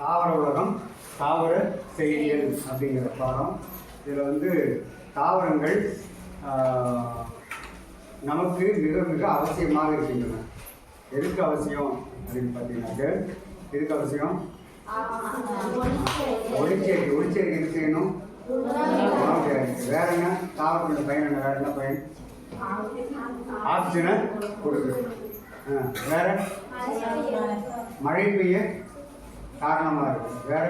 தாவர உலகம் தாவர செய்தியல் அப்படிங்கிற பாடம். இதில் வந்து தாவரங்கள் நமக்கு மிக மிக அவசியமாக இருக்கின்றன. எதுக்கு அவசியம் அப்படின்னு பார்த்தீங்கன்னாக்க எதுக்கு அவசியம்? ஒளிச்சேர்க்கை ஒளிச்சேர்க்கை எது செய்யணும்? வேற என்ன? தாவரங்களோட பயன் என்ன? வேற என்ன பயன்? ஆக்சிஜனை கொடுக்குது. வேற? மழை பெய்ய காரணமாக இருக்கும். வேற?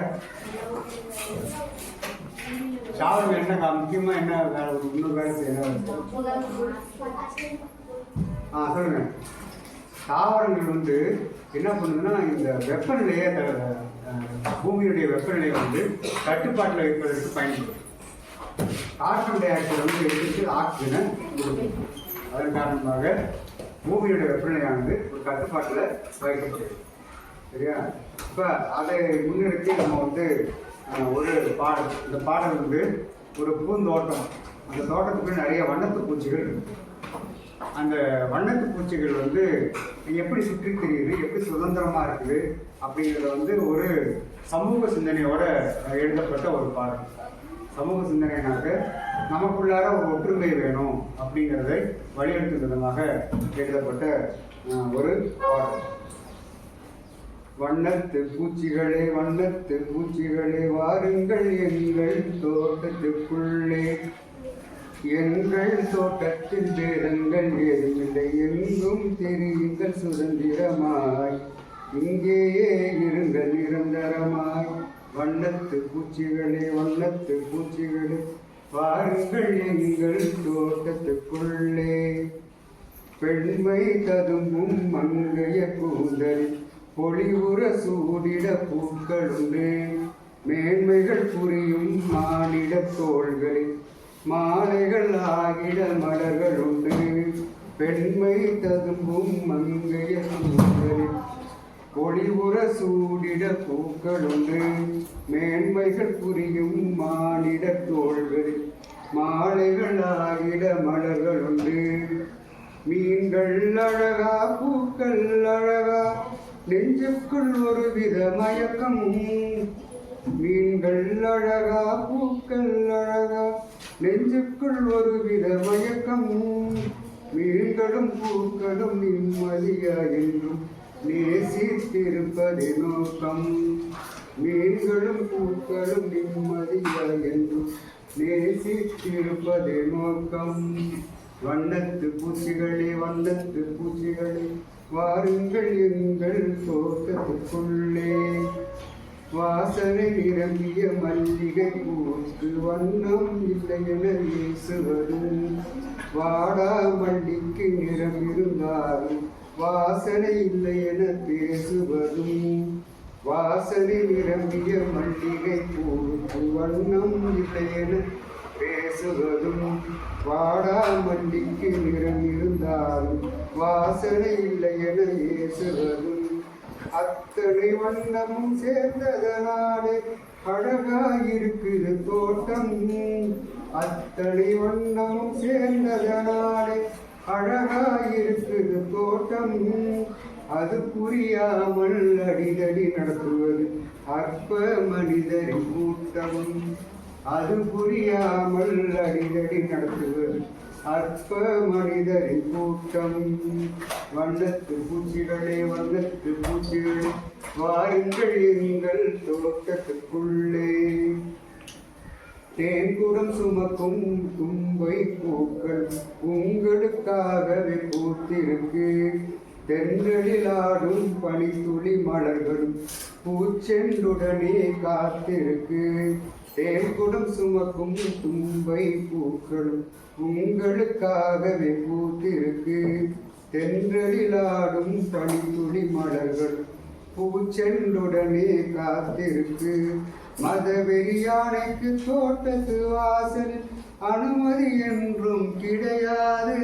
சாவு என்ன முக்கியமாக என்ன வேலை ஒரு இன்னொரு வேலை செய்யணும் ஆ சொல்லுங்க. தாவரங்கள் வந்து என்ன பண்ணுதுன்னா இந்த வெப்பநிலையை பூமியுடைய வெப்பநிலையை வந்து கட்டுப்பாட்டில் வைப்பதற்கு பயன்படுது கார்பன் டை ஆக்சைடு வந்து எடுத்து ஆக்சிஜனை கொடுக்கும். அதன் காரணமாக பூமியுடைய வெப்பநிலையானது ஒரு கட்டுப்பாட்டில் வைக்கப்படுது சரியா? இப்போ அதை முன்னிறுத்தி நம்ம வந்து ஒரு பாடல். இந்த பாடல் வந்து ஒரு பூந்தோட்டம். அந்த தோட்டத்துக்கு நிறைய வண்ணத்து பூச்சிகள் இருக்கு. அந்த வண்ணத்து பூச்சிகள் வந்து எப்படி சுற்றி தெரியுது எப்படி சுதந்திரமாக இருக்குது அப்படிங்கிறத வந்து ஒரு சமூக சிந்தனையோட எழுதப்பட்ட ஒரு பாடல். சமூக சிந்தனைனாக்க நமக்குள்ளார ஒரு ஒற்றுமை வேணும் அப்படிங்கிறதை வலியுறுத்தும் விதமாக எழுதப்பட்ட ஒரு பாடல். வண்ணத்து பூச்சிகளே வண்ணத்து பூச்சிகளே வாருங்கள் எங்கள் தோட்டத்துக்குள்ளே எங்கள் தோட்டத்தில் வேதங்கள் ஏதுமில்லை எங்கும் தெரியுங்கள் சுதந்திரமாய். இங்கேயே இருங்கள் நிரந்தரமாய். வண்ணத்து பூச்சிகளே வண்ணத்து பூச்சிகளே வாருங்கள் எங்கள் தோட்டத்துக்குள்ளே பெண்மை ததும்பும் மங்கைய கூந்தல் பொலிவுற சூடிட பூக்களுண்டு. மேன்மைகள் புரியும் மானிட தோள்களில். மாலைகள் ஆகிட மலர்கள் உண்டு பெண்மை ததும்பும் மங்கைய கூந்தலில் பொலிவுற சூடிட பூக்களுண்டு. மேன்மைகள் புரியும் மானிட தோள்களில். மாலைகள் ஆகிட மலர்கள் உண்டு மீன்கள் அழகா பூக்கள் அழகா நெஞ்சுக்குள் ஒரு வித மயக்கம் மீன்கள் அழகா பூக்கள் அழகா நெஞ்சுக்குள் ஒரு வித மயக்கம் மீன்களும் பூக்களும் நிம்மதியா என்றும் நேசித்திருப்பதே நோக்கம். மீன்களும் பூக்களும் நிம்மதியா என்றும் நேசித்திருப்பதே நோக்கம். வண்ணத்து பூச்சிகளே வண்ணத்து பூச்சிகளே வாருங்கள் எங்கள் தோட்டத்துக்குள்ளே. வாசனை நிரம்பிய மல்லிகை பூக்கு வண்ணம் இல்லை என வீசுவதும் வாடா மல்லிக்கு நிறம் இருந்தாலும் வாசனை இல்லை என பேசுவதும். வாசனை நிரம்பிய மல்லிகை பூக்கு வண்ணம் இல்லை என பேசுவதும். வாடா மல்லிக்கு நிறம் இருந்தாலும் வாசனை இல்லை என ஏசுவதும் அத்தனை வண்ணமும் சேர்ந்ததனாலே அழகாயிருக்குது தோட்டம். அத்தனை வண்ணமும் சேர்ந்ததனாலே அழகாயிருக்குது தோட்டம். அது புரியாமல் அடிதடி நடத்துவது அற்ப மனிதரின் கூட்டம். அது புரியாமல் அடிதடி நடத்துவது அற்ப மனிதரின் கூட்டம். வண்ணத்து பூச்சிகளே வண்ணத்து பூச்சிகளே வாருங்கள் எங்கள் தோட்டத்துக்குள்ளே. தேன்குடம் சுமக்கும் தும்பை பூக்கள் உங்களுக்காகவே பூத்திருக்கு. தென்றலில் ஆடும் பனித்துளி மலர்களும் பூச்செண்டுடனே காத்திருக்கு. தேன்குடம் சுமக்கும் தும்பை பூக்களும் உங்களுக்காகவே பூத்திருக்கு. தென்றலிலாடும் பனித்துளி மலர்கள் பூச்செண்டுடனே காத்திருக்கு. மத வெறியானைக்கு தோட்டத்து வாசல் அனுமதி என்றும் கிடையாது.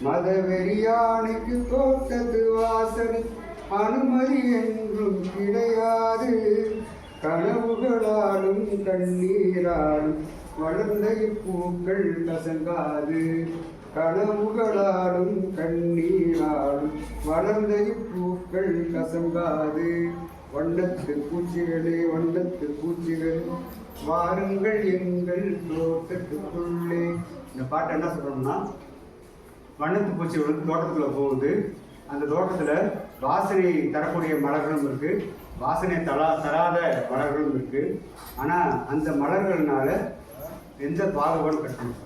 மத வெறியானைக்கு தோட்டத்து வாசல் அனுமதி என்றும் கிடையாது. கனவுகளாலும் கண்ணீராலும் வளர்ந்த பூக்கள் கசங்காது. கனவுகளாலும் கண்ணீராலும் வளர்ந்த பூக்கள் கசங்காது. வண்ணத்து பூச்சிகளே வண்ணத்து பூச்சிகளே வாருங்கள் எங்கள் தோட்டத்துக்குள்ளே. இந்த பாட்டு என்ன சொல்லணும்னா வண்ணத்து பூச்சிகள் வந்து தோட்டத்துக்குள்ள போகுது. அந்த தோட்டத்தில் வாசனை தரக்கூடிய மலர்களும் இருக்கு. வாசனை தரா தராத மலர்களும் இருக்கு. ஆனால் அந்த மலர்கள்னால எந்த பாகுபாடும் கட்டணும்